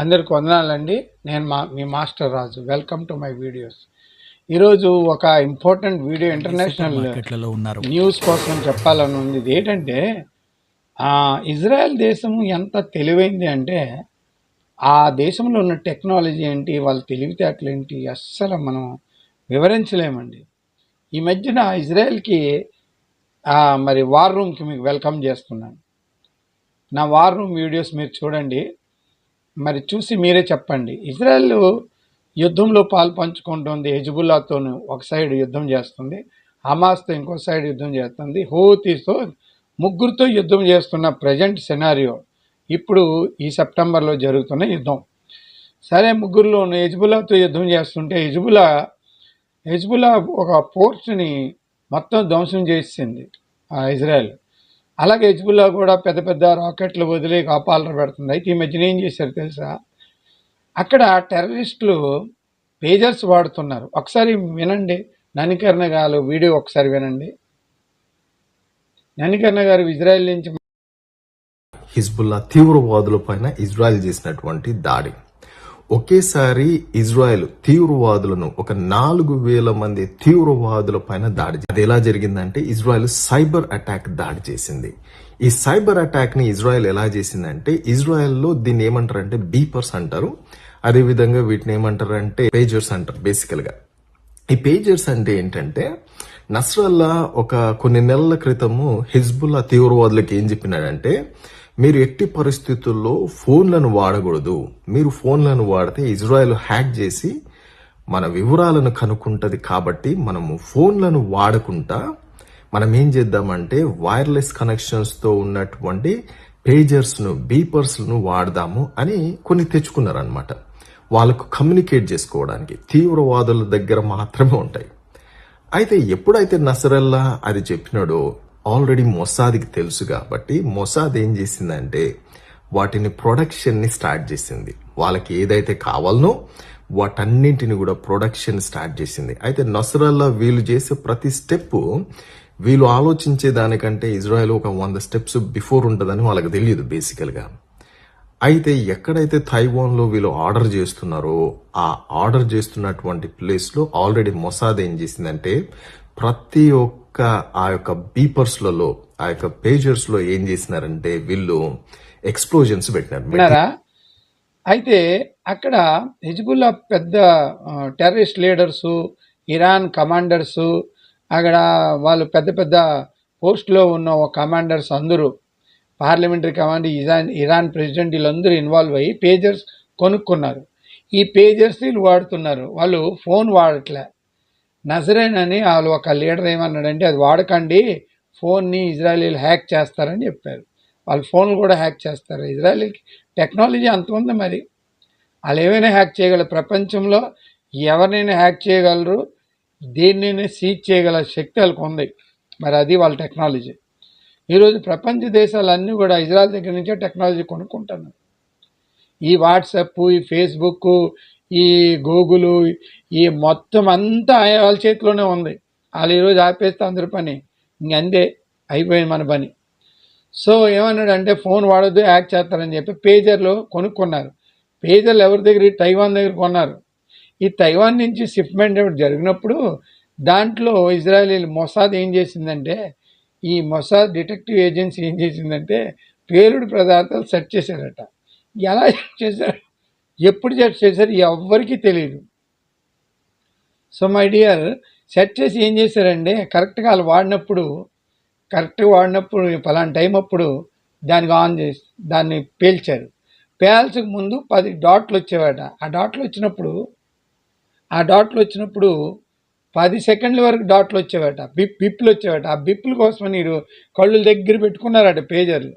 అందరికి వందనాలండి. నేను మా మీ master Raju. Welcome to my videos ఈరోజు ఒక ఇంపార్టెంట్ వీడియో ఇంటర్నేషనల్ న్యూస్ కోసం చెప్పాలని ఉంది. ఇది ఏంటంటే ఇజ్రాయెల్ దేశం ఎంత తెలివైంది అంటే ఆ దేశంలో ఉన్న టెక్నాలజీ ఏంటి వాళ్ళ తెలివితేటలు ఏంటి అస్సలు మనం వివరించలేమండి. ఈ మధ్యన ఇజ్రాయెల్కి మరి వార్ రూమ్కి మీకు వెల్కమ్ చేస్తున్నాను. నా వార్ రూమ్ వీడియోస్ మీరు చూడండి. మరి చూసి మీరే చెప్పండి. ఇజ్రాయెల్ యుద్ధంలో పాలు పంచుకుంటుంది హెజ్బుల్లాతోను ఒక సైడ్ యుద్ధం చేస్తుంది హమాస్తో ఇంకో సైడ్ యుద్ధం చేస్తుంది హూతీతో ముగ్గురితో యుద్ధం చేస్తున్న ప్రజెంట్ సినారియో ఇప్పుడు ఈ సెప్టెంబర్లో జరుగుతున్న యుద్ధం. సరే ముగ్గురులోను హెజ్బుల్లాతో యుద్ధం చేస్తుంటే హెజ్బుల్లా హెజ్బుల్లా ఒక పోర్ట్ని మొత్తం ధ్వంసం చేసింది ఆ ఇజ్రాయెల్. అలాగే హెజ్బుల్లా కూడా పెద్ద పెద్ద రాకెట్లు వదిలి కాపాలన పెడుతుంది. అయితే ఈ మధ్యన ఏం చేశారు తెలుసా? అక్కడ టెర్రరిస్టులు పేజర్స్ వాడుతున్నారు. ఒకసారి వినండి. ననికర్ణ గారు వీడియో ఒకసారి వినండి. ననికర్ణ గారు ఇజ్రాయెల్ నుంచి హిజ్బుల్లా తీవ్రవాదుల పైన ఇజ్రాయెల్ చేసినటువంటి దాడి. ఒకేసారి ఇజ్రాయెల్ తీవ్రవాదులను ఒక నాలుగు వేల మంది తీవ్రవాదుల పైన దాడి అది ఎలా జరిగిందంటే ఇజ్రాయెల్ సైబర్ అటాక్ దాడి చేసింది. ఈ సైబర్ అటాక్ని ఇజ్రాయెల్ ఎలా చేసిందంటే ఇజ్రాయెల్లో దీన్ని ఏమంటారంటే బీపర్స్ అంటారు. అదేవిధంగా వీటిని ఏమంటారంటే పేజర్స్ అంటారు బేసికల్గా. ఈ పేజర్స్ అంటే ఏంటంటే నస్రల్లా ఒక కొన్ని నెలల క్రితము హిజ్బుల్లా తీవ్రవాదులకు ఏం చెప్పినాడంటే మీరు ఎట్టి పరిస్థితుల్లో ఫోన్లను వాడకూడదు. మీరు ఫోన్లను వాడితే ఇజ్రాయెల్ హ్యాక్ చేసి మన వివరాలను కనుక్కుంటుంది కాబట్టి మనము ఫోన్లను వాడకుండా మనం ఏం చేద్దామంటే వైర్లెస్ కనెక్షన్స్తో ఉన్నటువంటి పేజర్స్ను బీపర్స్ను వాడదాము అని కొన్ని తెచ్చుకున్నారు అనమాట వాళ్ళకు కమ్యూనికేట్ చేసుకోవడానికి తీవ్రవాదుల దగ్గర మాత్రమే ఉంటాయి. అయితే ఎప్పుడైతే నసరల్లా అది చెప్పినాడో ఆల్రెడీ మొసాద్కి తెలుసు కాబట్టి మొసాద్ ఏం చేసిందంటే వాటిని ప్రొడక్షన్ని స్టార్ట్ చేసింది. వాళ్ళకి ఏదైతే కావాలనో వాటన్నింటిని కూడా ప్రొడక్షన్ స్టార్ట్ చేసింది. అయితే నసరల్లా వీళ్ళు చేసే ప్రతి స్టెప్ వీళ్ళు ఆలోచించే దానికంటే ఇజ్రాయెల్ ఒక వంద స్టెప్స్ బిఫోర్ ఉంటుందని వాళ్ళకి తెలియదు బేసికల్గా. అయితే ఎక్కడైతే తైవాన్లో వీళ్ళు ఆర్డర్ చేస్తున్నారో ఆ ఆర్డర్ చేస్తున్నటువంటి ప్లేస్లో ఆల్రెడీ మొసాద్ ఏం చేసిందంటే ప్రతి ఒక్క ఆ యొక్క బీపర్స్లలో ఆ యొక్క పేజర్స్లో ఏం చేసినారంటే వీళ్ళు ఎక్స్ప్లోజన్స్ పెట్టినారు. అయితే అక్కడ హిజ్బుల్లా పెద్ద టెర్రరిస్ట్ లీడర్స్ ఇరాన్ కమాండర్స్ అక్కడ వాళ్ళు పెద్ద పెద్ద పోస్ట్లో ఉన్న ఒక కమాండర్స్ అందరూ parliamentary command Iran Iran president వీళ్ళందరూ ఇన్వాల్వ్ అయ్యి పేజర్స్ కొనుక్కున్నారు. ఈ పేజర్స్ వీళ్ళు వాడుతున్నారు. వాళ్ళు ఫోన్ వాడట్లే. నజరేన్ అని వాళ్ళు ఒక లీడర్ ఏమన్నాడంటే అది వాడకండి ఫోన్ని ఇజ్రాయలీలు హ్యాక్ చేస్తారని చెప్పారు. వాళ్ళ ఫోన్లు కూడా హ్యాక్ చేస్తారు. ఇజ్రాయలీకి టెక్నాలజీ అంత ఉంది మరి. వాళ్ళు ఏమైనా హ్యాక్ చేయగలరు? ప్రపంచంలో ఎవరినైనా హ్యాక్ చేయగలరు? దేన్నైనా సీజ్ చేయగల శక్తి వాళ్ళకు ఉంది. మరి అది వాళ్ళ టెక్నాలజీ. ఈరోజు ప్రపంచ దేశాలన్నీ కూడా ఇజ్రాయల్ దగ్గర నుంచే టెక్నాలజీ కొనుక్కుంటున్నారు ఈ వాట్సాప్ ఈ ఫేస్బుక్ ఈ ఈ గూగులు ఈ మొత్తం అంతా వాళ్ళ చేతిలోనే ఉంది. వాళ్ళు ఈరోజు ఆపేస్తే అందరి పని. ఇంక అందే అయిపోయింది మన పని. సో ఏమన్నాడు అంటే ఫోన్ వాడొద్దు యాక్ చేస్తారని చెప్పి పేజర్లు కొనుక్కున్నారు. పేజర్లు ఎవరి దగ్గర? తైవాన్ దగ్గర కొన్నారు. ఈ తైవాన్ నుంచి షిప్మెంట్ జరిగినప్పుడు దాంట్లో ఇజ్రాయలీ మొసాద్ ఏం చేసిందంటే ఈ మొసాద్ డిటెక్టివ్ ఏజెన్సీ ఏం చేసిందంటే పేలుడు పదార్థాలు సెట్ చేశారట. ఎలా చేశారు? ఎప్పుడు సెట్ చేశారు? ఎవ్వరికీ తెలియదు సో మై డియర్ సెట్ చేసి ఏం చేశారండి కరెక్ట్గా వాళ్ళు వాడినప్పుడు కరెక్ట్గా వాడినప్పుడు ఫలానా టైం అప్పుడు దానికి ఆన్ చేసి దాన్ని పేల్చారు. పేల్చక ముందు పది డాట్లు వచ్చేవాట. ఆ డాట్లు వచ్చినప్పుడు ఆ డాట్లు వచ్చినప్పుడు పది సెకండ్ల వరకు డాట్లు వచ్చేవాట. బిప్ బిప్లు వచ్చేవాట. ఆ బిప్పుల కోసం మీరు కళ్ళు దగ్గర పెట్టుకున్నారట పేజర్లు.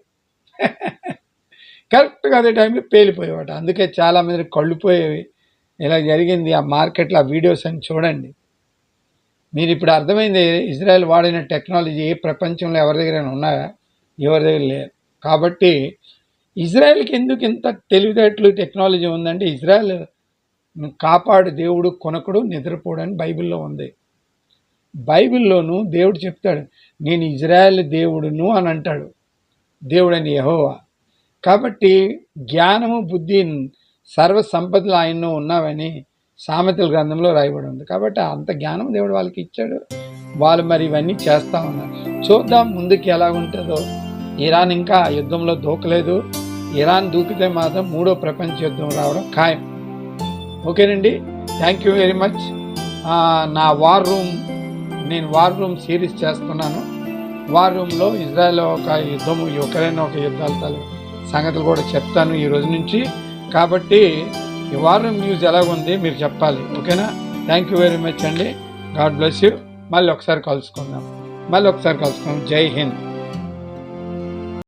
కరెక్ట్గా అదే టైంలో పేలిపోయేవాట. అందుకే చాలా మంది కళ్ళు పోయేవి. ఇలా జరిగింది ఆ మార్కెట్లో ఆ వీడియోస్ అని చూడండి. మీరు ఇప్పుడు అర్థమైంది ఇజ్రాయెల్ వాడిన టెక్నాలజీ ఏ ప్రపంచంలో ఎవరి దగ్గర ఉన్నాయా ఎవరి దగ్గర లేరు కాబట్టి ఇజ్రాయెల్కి ఎందుకు ఇంత తెలివితేటలు టెక్నాలజీ ఉందంటే ఇజ్రాయెల్ కాపాడు దేవుడు కొనకుడు నిద్రపోడు అని బైబిల్లో ఉంది. బైబిల్లోనూ దేవుడు చెప్తాడు నేను ఇజ్రాయెల్ దేవుడును అని అంటాడు. దేవుడని యహోవా. కాబట్టి జ్ఞానము బుద్ధి సర్వ సంపదలు ఉన్నావని సామెతల గ్రంథంలో రాయబడి ఉంది. కాబట్టి అంత జ్ఞానం దేవుడు వాళ్ళకి ఇచ్చాడు. వాళ్ళు మరి ఇవన్నీ చేస్తా ఉన్నారు. చూద్దాం ముందుకు ఎలా ఉంటుందో. ఇరాన్ ఇంకా ఆ యుద్ధంలో దూకలేదు. ఇరాన్ దూకితే మాత్రం మూడో ప్రపంచ యుద్ధం రావడం ఖాయం. ఓకేనండి? థ్యాంక్ యూ వెరీ మచ్ నా వార్ రూమ్ నేను వార్ రూమ్ సిరీస్ చేస్తున్నాను. వార్ రూమ్లో ఇజ్రాయెల్ ఒక యుద్ధము యుక్రెయిన్ ఒక యుద్ధాలు తాలూ సంగతులు కూడా చెప్తాను ఈ రోజు నుంచి. కాబట్టి ఈ వారం న్యూస్ న్యూస్ ఎలాగుంది మీరు చెప్పాలి. ఓకేనా? థ్యాంక్ యూ వెరీ మచ్ అండి. గాడ్ బ్లెస్ యూ మళ్ళీ ఒకసారి కలుసుకుందాం. మళ్ళీ ఒకసారి కలుసుకుందాం. జై హింద్.